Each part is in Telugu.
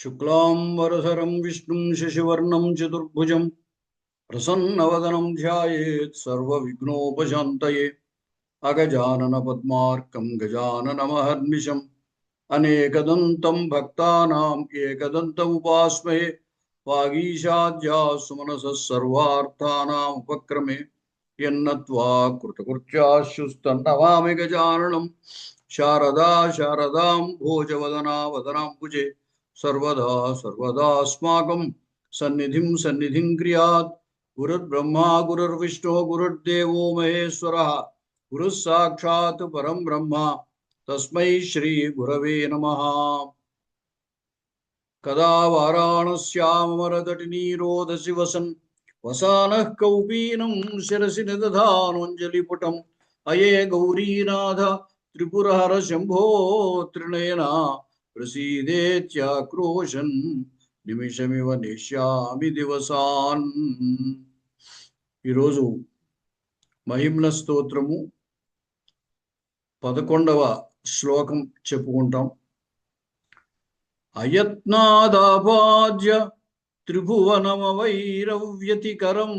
శుక్లాంబరసరం విష్ణుం శశివర్ణం చతుర్భుజం ప్రసన్నవదనం ధ్యాయేత్ సర్వవిఘ్నోపశాంతయే అగజానన పద్మార్కం గజాననమహర్నిశం అనేకదంతం భక్తానాం ఏకదంతముపాస్మయే వాగీశాద్యాసుమనసర్వార్థానాముపక్రమే ఎన్నత్వా కృతకృత్యాశుస్తన్నవామి గజాననం. శారదా శారదాం భోజవదనా వదనాంబుజే सर्वदा सर्वदास्माकं सन्निधिं सन्निधिं क्रियात्। गुरुर्ब्रह्मा, गुरुर्विष्णुः, गुरुर्देवो महेश्वरः गुरुः साक्षात् परं ब्रह्म। तस्मै श्रीगुरवे नमः। कदा वाराणस्यामरतटिनीरोदसि वसन् वसानः कौपीनं शिरसि निदधानोऽञ्जलिपुटम् अये गौरीनाथ त्रिपुरहर शम्भो त्रिनयना ప్రసీదేత్యాక్రోశన్ నిమిషమివ నిశ్యామి దివసాన్. ఈరోజు మహిమ్ల స్తోత్రము పదకొండవ శ్లోకం చెప్పుకుంటాం. అయత్నాదాపాద్య త్రిభువనమవైరవ్యతికరం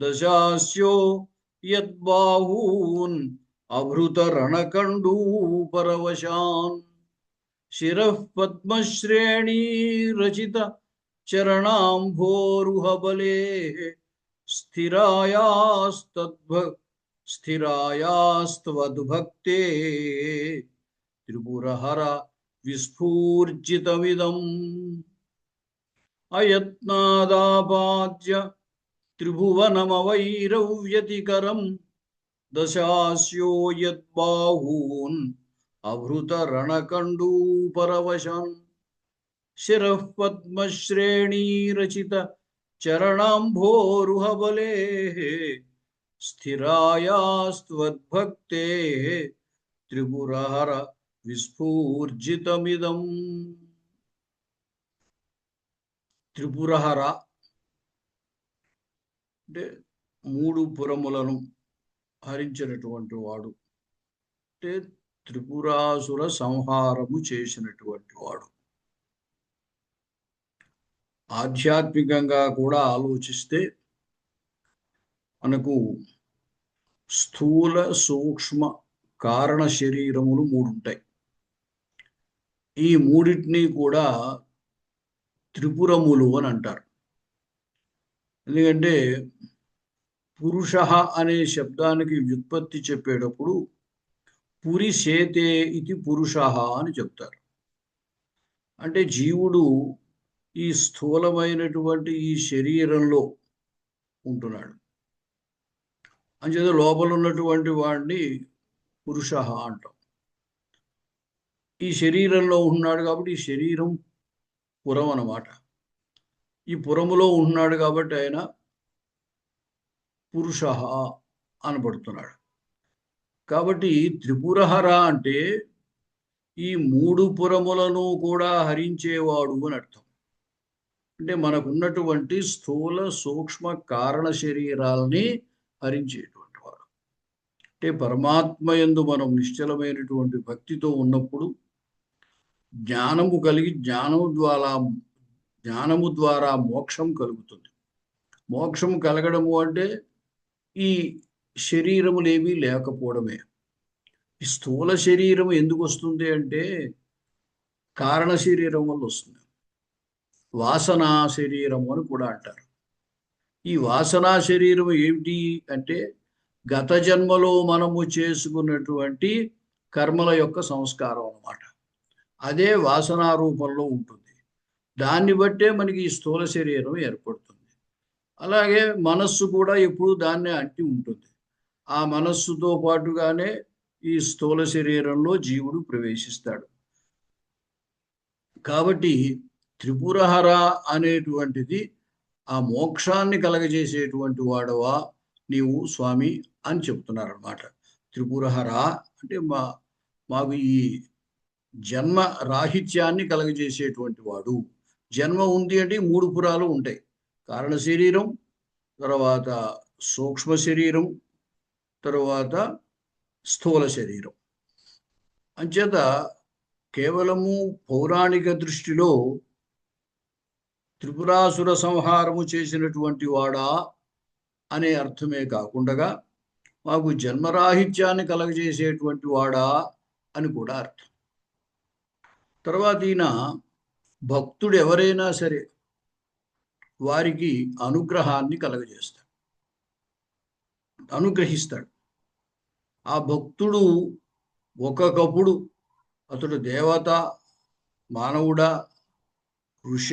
దశాస్యో యద్బాహూన్ అభృత రణకండూపరవశాన్ शिरः पद्मश्रेणीरचित चरणाम्भोरुहबले। स्थिरायास्तद्भ स्थिरायास्त्वद्भक्ते। त्रिपुरहर विस्फूर्जितमिदम् अयत्नादापाद्य त्रिभुवनमवैरव्यतिकरम्। दशास्यो यद्बाहून् అవృత రణకండూపరవశాన్ శిరః పద్మశ్రేణీరచిత చరణాంభోరుహబలే స్థిరాయాస్త్వద్భక్తే త్రిపురహర విస్ఫూర్జితమిదం. త్రిపురహర అంటే మూడు పురములను హరించినటువంటి వాడు. అంటే త్రిపురాసుర సంహారము చేసినటువంటి వాడు. ఆధ్యాత్మికంగా కూడా ఆలోచిస్తే మనకు స్థూల సూక్ష్మ కారణ శరీరములు మూడు ఉంటాయి ఈ మూడింటిని కూడా త్రిపురములు అని అంటారు. ఎందుకంటే పురుష అనే శబ్దానికి వ్యుత్పత్తి చెప్పేటప్పుడు పురి సేతే ఇది పురుష అని చెప్తారు. అంటే జీవుడు ఈ స్థూలమైనటువంటి ఈ శరీరంలో ఉంటున్నాడు. అంచేత లోపల ఉన్నటువంటి వాడిని పురుష అంటాం. ఈ శరీరంలో ఉంటున్నాడు కాబట్టి ఈ శరీరం పురం అన్నమాట. ఈ పురములో ఉంటున్నాడు కాబట్టి ఆయన పురుష అనబడుతున్నాడు. కాబట్టి త్రిపురహర అంటే ఈ మూడు పురములను కూడా హరించేవాడు అని అర్థం. అంటే మనకున్నటువంటి స్థూల సూక్ష్మ కారణ శరీరాలని హరించేటువంటి వాడు. అంటే పరమాత్మ ఎందు మనం నిశ్చలమైనటువంటి భక్తితో ఉన్నప్పుడు జ్ఞానము కలిగి జ్ఞానము ద్వారా జ్ఞానము ద్వారా మోక్షం కలుగుతుంది. మోక్షం కలగడము అంటే ఈ శరీరములేమీ లేకపోవడమే. ఈ స్థూల శరీరం ఎందుకు వస్తుంది అంటే కారణ శరీరం వల్ల వస్తుంది. వాసనా శరీరం అని కూడా అంటారు. ఈ వాసనా శరీరం ఏమిటి అంటే గత జన్మలో మనము చేసుకున్నటువంటి కర్మల యొక్క సంస్కారం అన్నమాట. అదే వాసనా రూపంలో ఉంటుంది. దాన్ని బట్టే మనకి ఈ స్థూల శరీరం ఏర్పడుతుంది. అలాగే మనస్సు కూడా ఎప్పుడు దాన్నే అంటి ఉంటుంది. ఆ మనస్సుతో పాటుగానే ఈ స్థూల శరీరంలో జీవుడు ప్రవేశిస్తాడు. కాబట్టి త్రిపురహర అనేటువంటిది ఆ మోక్షాన్ని కలగజేసేటువంటి వాడవా నీవు స్వామి అని చెప్తున్నారనమాట త్రిపురహర అంటే మా మాకు ఈ జన్మ రాహిత్యాన్ని కలగజేసేటువంటి వాడు. జన్మ ఉంది అంటే మూడు పురాలు ఉంటాయి. కారణ శరీరం తర్వాత సూక్ష్మ శరీరం తరువాత స్థూల శరీరం. అంచేత కేవలము పౌరాణిక దృష్టిలో త్రిపురాసుర సంహారము చేసినటువంటి వాడా అనే అర్థమే కాకుండా మాకు జన్మరాహిత్యాన్ని కలగజేసేటువంటి వాడా అని కూడా అర్థం. తర్వాత ఈయన భక్తుడు ఎవరైనా సరే వారికి అనుగ్రహాన్ని కలగజేస్తాడు. అనుగ్రహిస్తాడు. ఆ భక్తుడు ఒక్కొక్కప్పుడు అతడు దేవత మానవుడా ఋష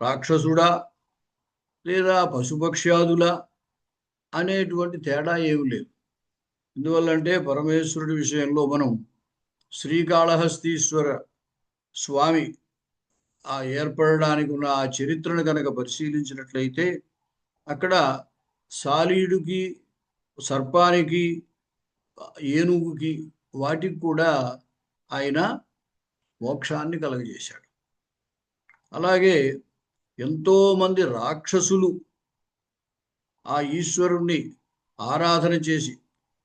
రాక్షసుడా లేదా పశుపక్ష్యాదులా అనేటువంటి తేడా ఏమి లేదు. ఎందువల్లంటే పరమేశ్వరుడి విషయంలో మనం శ్రీకాళహస్తీశ్వర స్వామి ఆ ఏర్పడడానికి ఉన్న ఆ చరిత్రను కనుక పరిశీలించినట్లయితే అక్కడ సాలీడుకి సర్పానికి ఏనుగుకి వాటికి కూడా ఆయన మోక్షాన్ని కలగజేశాడు. అలాగే ఎంతోమంది రాక్షసులు ఆ ఈశ్వరుణ్ణి ఆరాధన చేసి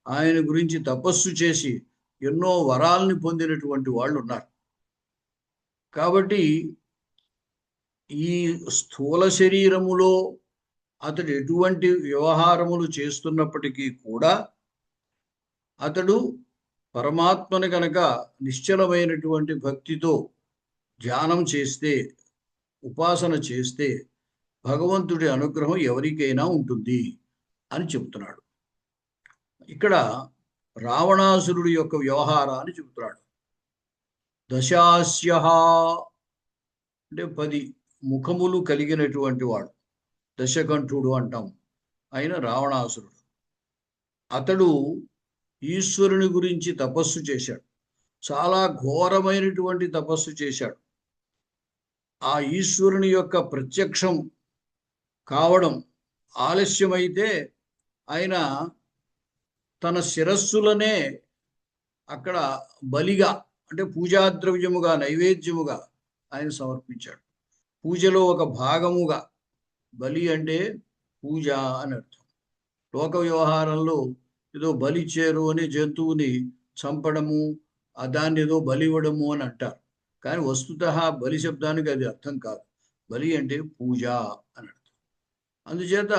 ఆయన గురించి తపస్సు చేసి ఎన్నో వరాల్ని పొందినటువంటి వాళ్ళు ఉన్నారు కాబట్టి ఈ స్థూల శరీరములో అతడు ఎటువంటి వ్యవహారములు చేస్తున్నప్పటికీ కూడా అతడు పరమాత్మను కనుక నిశ్చలమైనటువంటి భక్తితో ధ్యానం చేస్తే ఉపాసన చేస్తే భగవంతుడి అనుగ్రహం ఎవరికైనా ఉంటుంది అని చెబుతున్నాడు. ఇక్కడ రావణాసురుడి యొక్క వ్యవహారాన్ని చెబుతున్నాడు. దశాస్య అంటే పది ముఖములు కలిగినటువంటి వాడు. దశకంఠుడు అంటాం. ఆయన రావణాసురుడు. అతడు ఈశ్వరుని గురించి తపస్సు చేశాడు. చాలా ఘోరమైనటువంటి తపస్సు చేశాడు. ఆ ఈశ్వరుని యొక్క ప్రత్యక్షం కావడం ఆలస్యమైతే ఆయన తన శిరస్సులనే అక్కడ బలిగా అంటే పూజాద్రవ్యముగా నైవేద్యముగా ఆయన సమర్పించాడు. పూజలో ఒక భాగముగా బలి అంటే పూజ అని అర్థం. లోక వ్యవహారంలో ఏదో బలిచ్చారు అని జంతువుని చంపడము దాన్ని ఏదో బలి ఇవ్వడము అని అంటారు. కానీ వస్తుత బలి శబ్దానికి అది అర్థం కాదు. బలి అంటే పూజ అని అర్థం. అందుచేత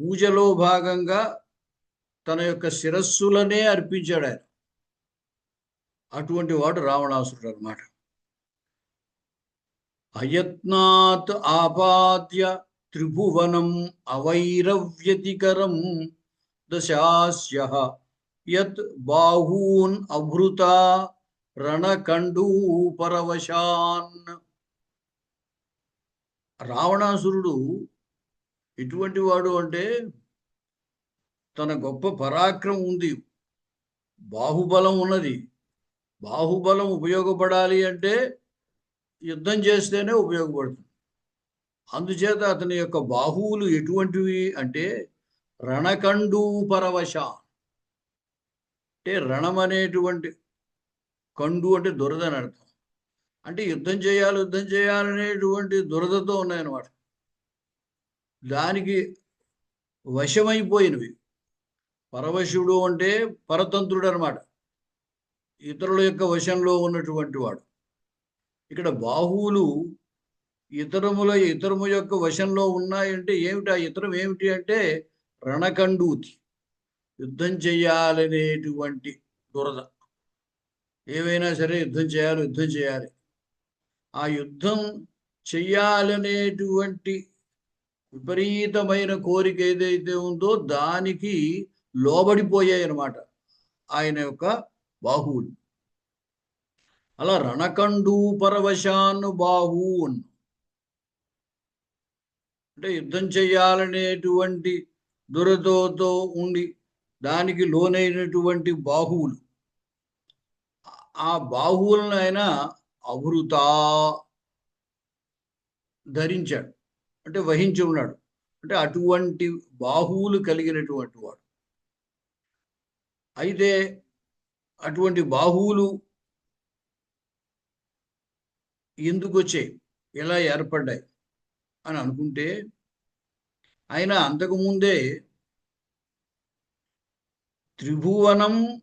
పూజలో భాగంగా తన యొక్క శిరస్సులనే అర్పించాడు ఆయన. అటువంటి వాడు రావణాసురుడు అనమాట అయత్నాత్ ఆపాద్య త్రిభువనం అవైరవ్యతికరం దశాస్య. యత్ బాహూన్ అభృత రణకండూపరవశాన్ రావణాసురుడు ఎటువంటి వాడు అంటే తన గొప్ప పరాక్రమం ఉంది. బాహుబలం ఉన్నది. బాహుబలం ఉపయోగపడాలి అంటే యుద్ధం చేస్తేనే ఉపయోగపడుతుంది. అందుచేత అతని యొక్క బాహువులు ఎటువంటివి అంటే రణకండూపరవశ. అంటే రణం అనేటువంటి కండు అంటే దురద అని అర్థం. అంటే యుద్ధం చేయాలి యుద్ధం చేయాలనేటువంటి దురదతో ఉన్నాయన్నమాట. దానికి వశమైపోయినవి. పరవశుడు అంటే పరతంత్రుడు అనమాట ఇతరుల యొక్క వశంలో ఉన్నటువంటి వాడు. ఇక్కడ బాహువులు ఇతరముల ఇతరము యొక్క వశంలో ఉన్నాయంటే ఏమిటి? ఆ ఇతరం ఏమిటి అంటే రణకండూతి యుద్ధం చేయాలనేటువంటి దురద. ఏవైనా సరే యుద్ధం చేయాలి యుద్ధం చేయాలి. ఆ యుద్ధం చెయ్యాలనేటువంటి విపరీతమైన కోరిక ఏదైతే ఉందో దానికి లోబడిపోయాయి అన్నమాట ఆయన యొక్క బాహువులు. అలా రణకండు పరవశాను బాహూన్ అంటే యుద్ధం చేయాలనేటువంటి దురదతో ఉండి దానికి లోనైనటువంటి బాహువులు. ఆ బాహువులను ఆయన అభృత ధరించాడు. అంటే వహించి ఉన్నాడు. అంటే అటువంటి బాహువులు కలిగినటువంటి వాడు. అయితే అటువంటి బాహువులు ఎందుకు వచ్చాయి? ఎలా ఏర్పడ్డాయి? అని అనుకుంటే ఆయన అంతకుముందే త్రిభువనం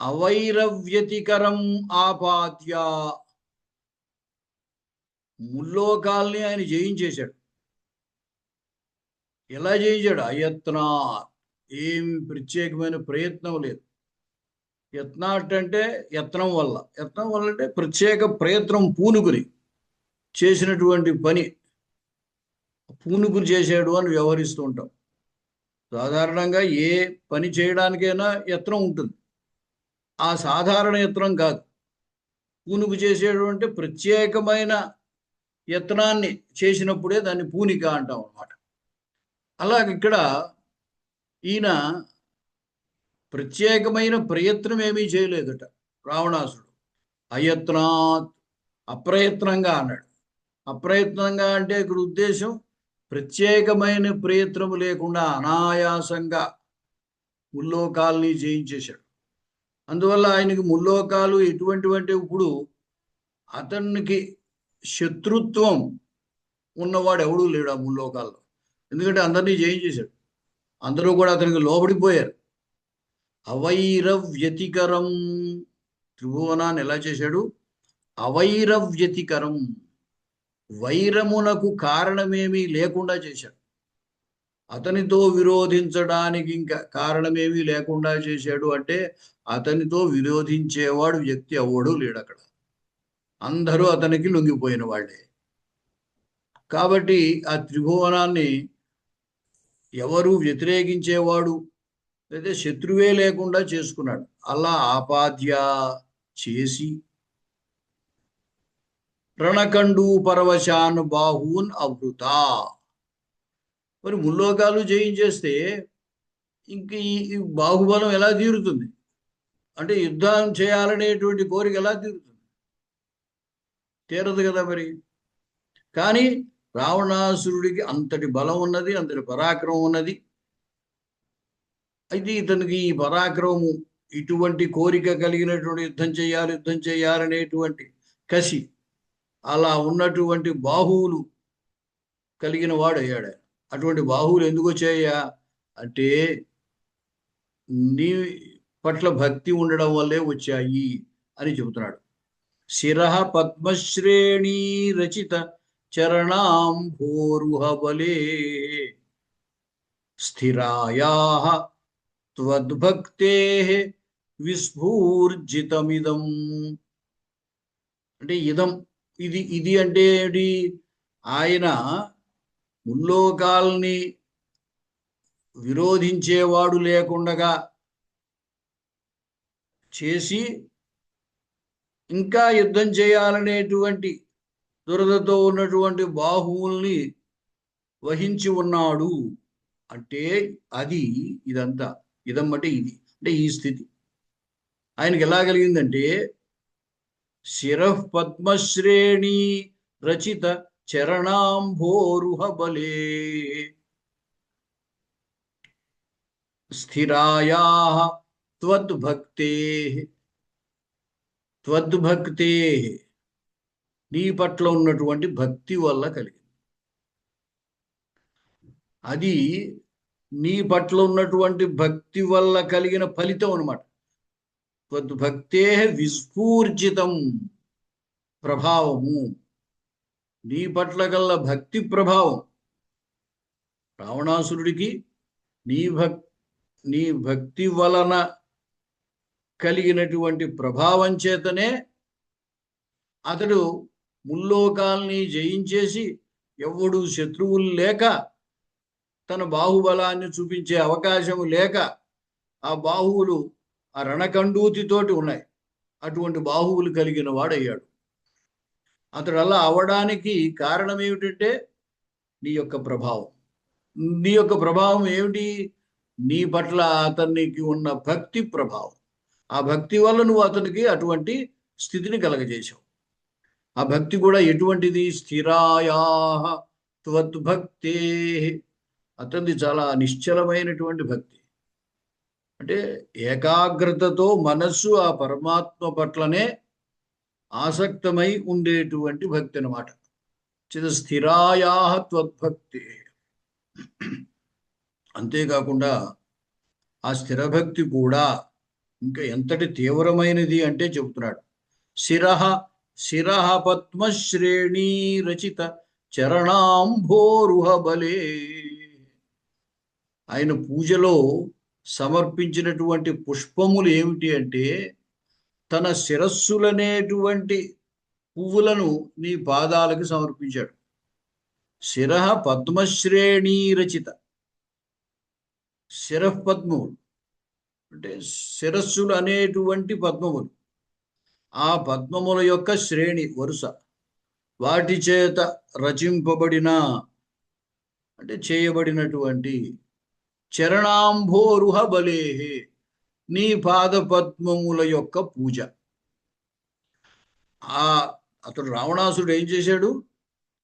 అవైరవ్యతికరం ఆపాద్య. ముల్లోకాల్ని ఆయన జయించేశాడు. ఎలా చేయించాడు అయత్నా ఏం ప్రత్యేకమైన ప్రయత్నం లేదు. యత్నాట్ అంటే యత్నం వల్ల. యత్నం వల్ల అంటే ప్రత్యేక ప్రయత్నం పూనుకుని చేసినటువంటి పని. పూనుకుని చేశాడు అని వ్యవహరిస్తూ ఉంటాం. సాధారణంగా ఏ పని చేయడానికైనా యత్నం ఉంటుంది. ఆ సాధారణ యత్నం కాదు. పూనుకు చేసేడు అంటే ప్రత్యేకమైన యత్నాన్ని చేసినప్పుడే దాన్ని పూనిక అంటాం అన్నమాట. అలాగ ఇక్కడ ఈయన ప్రత్యేకమైన ప్రయత్నం ఏమీ చేయలేదట. రావణాసుడు అయత్నాత్ అప్రయత్నంగా అన్నాడు. అప్రయత్నంగా అంటే ఇక్కడ ఉద్దేశం ప్రత్యేకమైన ప్రయత్నము లేకుండా అనాయాసంగా ముల్లోకాల్ని జయించేశాడు. అందువల్ల ఆయనకి ముల్లోకాలు ఎటువంటివంటే ఇప్పుడు అతనికి శత్రుత్వం ఉన్నవాడు ఎవడూ లేడు ఆ ముల్లోకాల్లో. ఎందుకంటే అందరినీ జయించేశాడు. అందరూ కూడా అతనికి లోబడిపోయారు. అవైరవ్యతికరం. త్రిభువనాన్ని ఎలా చేశాడు? అవైరవ్యతికరం. వైరమునకు కారణమేమీ లేకుండా చేశాడు. అతనితో విరోధించడానికి ఇంకా కారణమేమీ లేకుండా చేశాడు అంటే అతనితో విరోధించేవాడు వ్యక్తి అవ్వడు లేడు అక్కడ. అందరూ అతనికి లొంగిపోయిన వాళ్ళే. కాబట్టి ఆ త్రిభువనాన్ని ఎవరు వ్యతిరేకించేవాడు? లేదా శత్రువే లేకుండా చేసుకున్నాడు. అలా ఆపాద్య చేసి రణకండు పరవశాన్ బాహూన్ అవృత. మరి ముల్లోకాలు జయించేస్తే ఇంక ఈ బాహుబలం ఎలా తీరుతుంది? అంటే యుద్ధం చేయాలనేటువంటి కోరిక ఎలా తీరుతుంది? తీరదు కదా మరి. కానీ రావణాసురుడికి అంతటి బలం ఉన్నది అంతటి పరాక్రమం ఉన్నది. అయితే ఇతనికి ఈ పరాక్రమము ఇటువంటి కోరిక కలిగినటువంటి యుద్ధం చేయాలి యుద్ధం చేయాలనేటువంటి కసి అలా ఉన్నటువంటి బాహువులు కలిగిన వాడు అయ్యాడు అటువంటి బాహువులు ఎందుకు వచ్చాయా అంటే నీ పట్ల భక్తి ఉండడం వల్లే వచ్చాయి అని చెబుతున్నాడు. శిర పద్మశ్రేణి రచిత చరణాం బలే స్థిరాయా త్వద్భక్తే విస్ఫూర్జితమిదం. అంటే ఇదం ఇది ఇది అంటే ఏమిటి? ఆయన ముల్లోకాల్ని విరోధించేవాడు లేకుండగా చేసి ఇంకా యుద్ధం చేయాలనేటువంటి దురదతో ఉన్నటువంటి బాహువుల్ని వహించి ఉన్నాడు. అంటే అది ఇదంతా. ఇదం ఇది. అంటే ఈ స్థితి. ఆయనకి ఎలా కలిగిందంటే శిరః పద్మశ్రేణి రచిత చరణాంభోరుహబలే స్థిరాయా త్వద్భక్తే త్వద్భక్తే నీ పట్ల ఉన్నటువంటి భక్తి వల్ల కలిగింది. అది నీ పట్ల ఉన్నటువంటి భక్తి వల్ల కలిగిన ఫలితం అనమాట త్వద్భక్తే విస్ఫూర్జితం ప్రభావము. నీ పట్ల గల్ల భక్తి ప్రభావం. రావణాసురుడికి నీ భక్ నీ భక్తి వలన కలిగినటువంటి ప్రభావం చేతనే అతడు ముల్లోకాల్ని జయించేసి ఎవడు శత్రువులు లేక తన బాహుబలాన్ని చూపించే అవకాశం లేక ఆ బాహువులు ఆ రణకండూతితోటి ఉన్నాయి. అటువంటి బాహువులు కలిగిన వాడయ్యాడు. అతడు అలా అవడానికి కారణం ఏమిటంటే నీ యొక్క ప్రభావం. నీ యొక్క ప్రభావం ఏమిటి? నీ పట్ల అతనికి ఉన్న భక్తి ప్రభావం. ఆ భక్తి వల్ల నువ్వు అతనికి అటువంటి స్థితిని కలగజేశావు. ఆ భక్తి కూడా ఎటువంటిది? స్థిరాయా త్వద్భక్తే. అతనిది చాలా నిశ్చలమైనటువంటి భక్తి. అంటే ఏకాగ్రతతో మనస్సు ఆ పరమాత్మ పట్లనే ఆసక్తమై ఉండేటువంటి భక్తి అనమాట చిద స్థిరాయా త్వద్భక్తి. అంతేకాకుండా ఆ స్థిరభక్తి కూడా ఇంకా ఎంతటి తీవ్రమైనది అంటే చెబుతున్నాడు. శిరహ శిరహ పద్మశ్రేణీ రచిత చరణాంభోరుహ బలే. ఆయన పూజలో సమర్పించినటువంటి పుష్పములు ఏమిటి అంటే తన శిరస్సులనేటువంటి పువ్వులను నీ పాదాలకు సమర్పించాడు. శిరహ పద్మశ్రేణీ రచిత. శిరః పద్మములు. అంటే శిరస్సులు అనేటువంటి పద్మములు. ఆ పద్మముల యొక్క శ్రేణి వరుస. వాటి చేత రచింపబడిన అంటే చేయబడినటువంటి చరణాంభోరుహ బలేహే నీ పాద పద్మముల యొక్క పూజ. ఆ అతడు రావణాసుడు ఏం చేశాడు?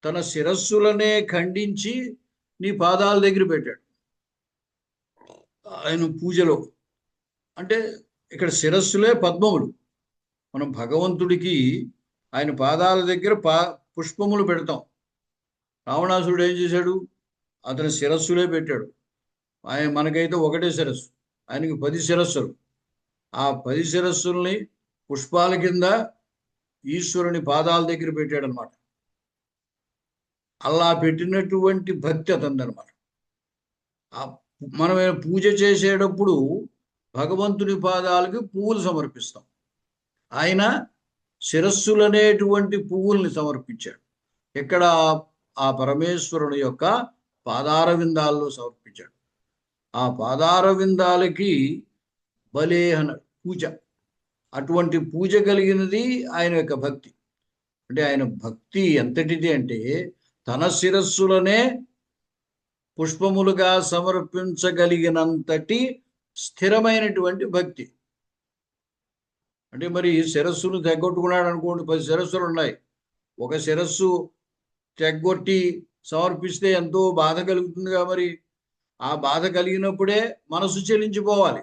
తన శిరస్సులనే ఖండించి నీ పాదాల దగ్గర పెట్టాడు. ఆయన పూజలో. అంటే ఇక్కడ శిరస్సులే పద్మములు. మనం భగవంతుడికి ఆయన పాదాల దగ్గర పా పుష్పములు పెడతాం. రావణాసుడు ఏం చేశాడు? అతని శిరస్సులే పెట్టాడు. ఆయన మనకైతే ఒకటే శిరస్సు. ఆయనకి పది శిరస్సులు. ఆ పది శిరస్సుల్ని పుష్పాల కింద ఈశ్వరుని పాదాల దగ్గర పెట్టాడు అనమాట అలా పెట్టినటువంటి భక్తి అతనిదనమాట ఆ మనం పూజ చేసేటప్పుడు భగవంతుని పాదాలకి పువ్వులు సమర్పిస్తాం. ఆయన శిరస్సులనేటువంటి పువ్వుల్ని సమర్పించాడు. ఇక్కడ ఆ పరమేశ్వరుని యొక్క పాదారవిందాల్లో సమర్పించాడు. ఆ పాదార విందాలకి బలేహన పూజ. అటువంటి పూజ కలిగినది ఆయన యొక్క భక్తి. అంటే ఆయన భక్తి ఎంతటిది అంటే తన శిరస్సులనే పుష్పములుగా సమర్పించగలిగినంతటి స్థిరమైనటువంటి భక్తి. అంటే మరి శిరస్సును తెగొట్టుకున్నాడు అనుకోండి పది శిరస్సులు ఉన్నాయి. ఒక శిరస్సు తెగ్గొట్టి సమర్పిస్తే ఎంతో బాధ కలుగుతుందిగా మరి. ఆ బాధ కలిగినప్పుడే మనసు చెల్లించిపోవాలి.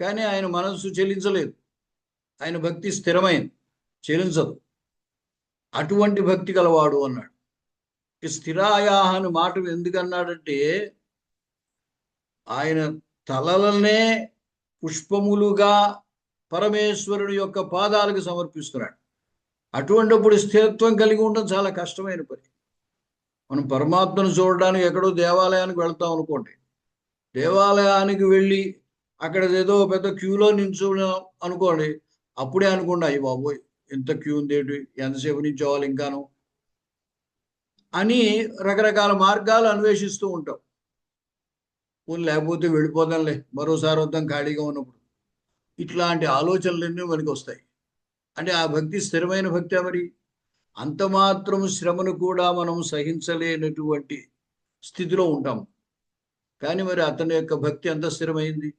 కానీ ఆయన మనస్సు చెల్లించలేదు. ఆయన భక్తి స్థిరమైంది. చెల్లించదు. అటువంటి భక్తి గలవాడు అన్నాడు. ఈ స్థిరాయాహ అని మాట ఎందుకన్నాడంటే ఆయన తలలనే పుష్పములుగా పరమేశ్వరుడు యొక్క పాదాలకు సమర్పిస్తున్నాడు. అటువంటిప్పుడు స్థిరత్వం కలిగి ఉండడం చాలా కష్టమైన పని. మనం పరమాత్మను చూడడానికి ఎక్కడో దేవాలయానికి వెళ్తాం అనుకోండి. దేవాలయానికి వెళ్ళి అక్కడ ఏదో పెద్ద క్యూలో నించున్నాం అనుకోండి అప్పుడే అనుకోండి అయ్యి బాబోయ్ ఎంత క్యూ ఉంది ఏంటి? ఎంతసేపు నించోవాలి ఇంకాను? అని రకరకాల మార్గాలు అన్వేషిస్తూ ఉంటాం. పోనీ లేకపోతే వెళ్ళిపోదాంలే మరోసారి వద్దాం ఖాళీగా ఉన్నప్పుడు. ఇట్లాంటి ఆలోచనలన్నీ మనకి వస్తాయి. అంటే ఆ భక్తి స్థిరమైన భక్తి మరి? అంత మాత్రం శ్రమను కూడా మనం సహించలేనటువంటి స్థితిలో ఉంటాం. కానీ మరి అతని యొక్క భక్తి ఎంత స్థిరమైంది?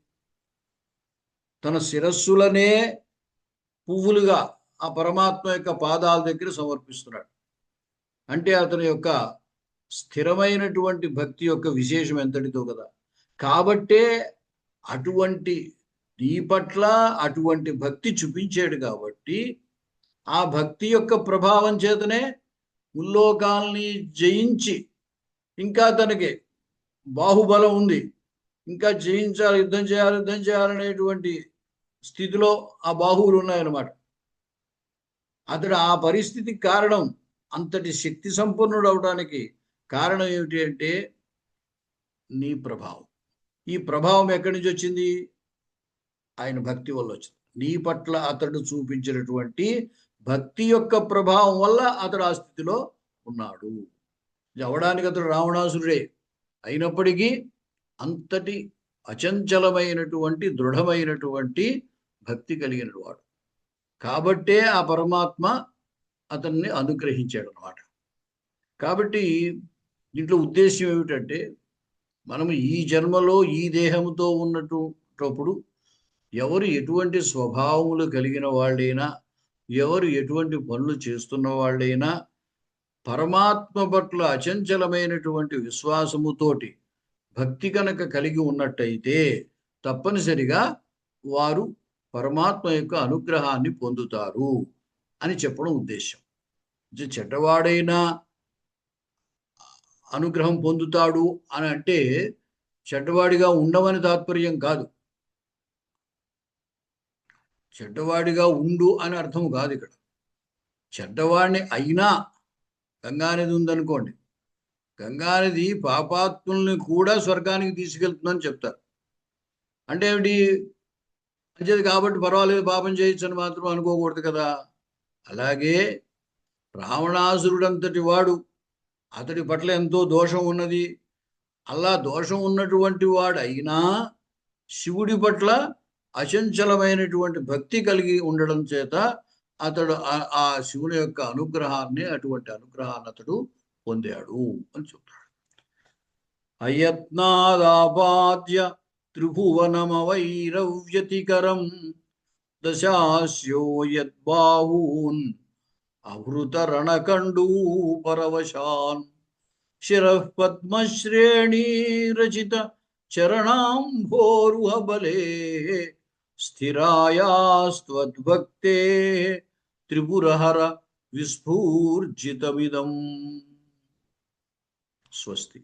తన శిరస్సులనే పువ్వులుగా ఆ పరమాత్మ యొక్క పాదాల దగ్గర సమర్పిస్తున్నాడు. అంటే అతని యొక్క స్థిరమైనటువంటి భక్తి యొక్క విశేషం ఎంతటితో కదా. కాబట్టే అటువంటి నీ పట్ల అటువంటి భక్తి చూపించాడు కాబట్టి ఆ భక్తి యొక్క ప్రభావం చేతనే ముల్లోకాల్ని జయించి ఇంకా తనకి బాహుబలం ఉంది. ఇంకా జయించాలి యుద్ధం చేయాలి యుద్ధం చేయాలనేటువంటి స్థితిలో ఆ బాహువులు ఉన్నాయన్నమాట. అతడు ఆ పరిస్థితికి కారణం అంతటి శక్తి సంపన్నుడు అవడానికి కారణం ఏమిటి అంటే నీ ప్రభావం. ఈ ప్రభావం ఎక్కడి నుంచి వచ్చింది? ఆయన భక్తి వల్ల వచ్చింది. నీ పట్ల అతడు చూపించినటువంటి భక్తి యొక్క ప్రభావం వల్ల అతడు ఆ స్థితిలో ఉన్నాడు. అవడానికి అతడు రావణాసురుడే? అయినప్పటికీ అంతటి అచంచలమైనటువంటి దృఢమైనటువంటి భక్తి కలిగిన వాడు. కాబట్టే ఆ పరమాత్మ అతన్ని అనుగ్రహించాడు అనమాట కాబట్టి దీంట్లో ఉద్దేశం ఏమిటంటే మనము ఈ జన్మలో ఈ దేహంతో ఉన్నటువంటి ఎవరు ఎటువంటి స్వభావములు కలిగిన వాళ్ళైనా ఎవరు ఎటువంటి పనులు చేస్తున్న వాళ్ళైనా పరమాత్మ పట్ల అచంచలమైనటువంటి విశ్వాసముతోటి భక్తి కనుక కలిగి ఉన్నట్టయితే తప్పనిసరిగా వారు పరమాత్మ యొక్క అనుగ్రహాన్ని పొందుతారు అని చెప్పడం ఉద్దేశం చెడ్డవాడైనా అనుగ్రహం పొందుతాడు అని అంటే చెడ్డవాడిగా ఉండమని తాత్పర్యం కాదు. చెడ్డవాడిగా ఉండు అని అర్థం కాదు ఇక్కడ. చెడ్డవాడిని అయినా గంగానది ఉందనుకోండి గంగానది పాపాత్ముల్ని కూడా స్వర్గానికి తీసుకెళ్తుందని చెప్తారు. అంటే ఏమిటి? మంచిది కాబట్టి పర్వాలేదు పాపం చేయొచ్చు అని మాత్రం అనుకోకూడదు కదా. అలాగే రావణాసురుడంతటి వాడు అతడి పట్ల ఎంతో దోషం ఉన్నది. అలా దోషం ఉన్నటువంటి వాడు అయినా శివుడి పట్ల అచంచలమైనటువంటి భక్తి కలిగి ఉండడం చేత అతడు ఆ- ఆ శివుని యొక్క అనుగ్రహాన్ని అటువంటి అనుగ్రహాన్ని అతడు పొందాడు అని చెప్తాడు. అయత్నాదాపాద్య త్రిభువనమవైరవ్యతికరం దశాస్యో యద్బాహూన్ అవృతరణకండూ పరవశాన్ శిరః పద్మశ్రేణీ రచిత చరణాంభోరుహ బలే స్థిరాయాస్త్వద్భక్తే త్రిపురహర విస్ఫూర్జితమిదం స్వస్తి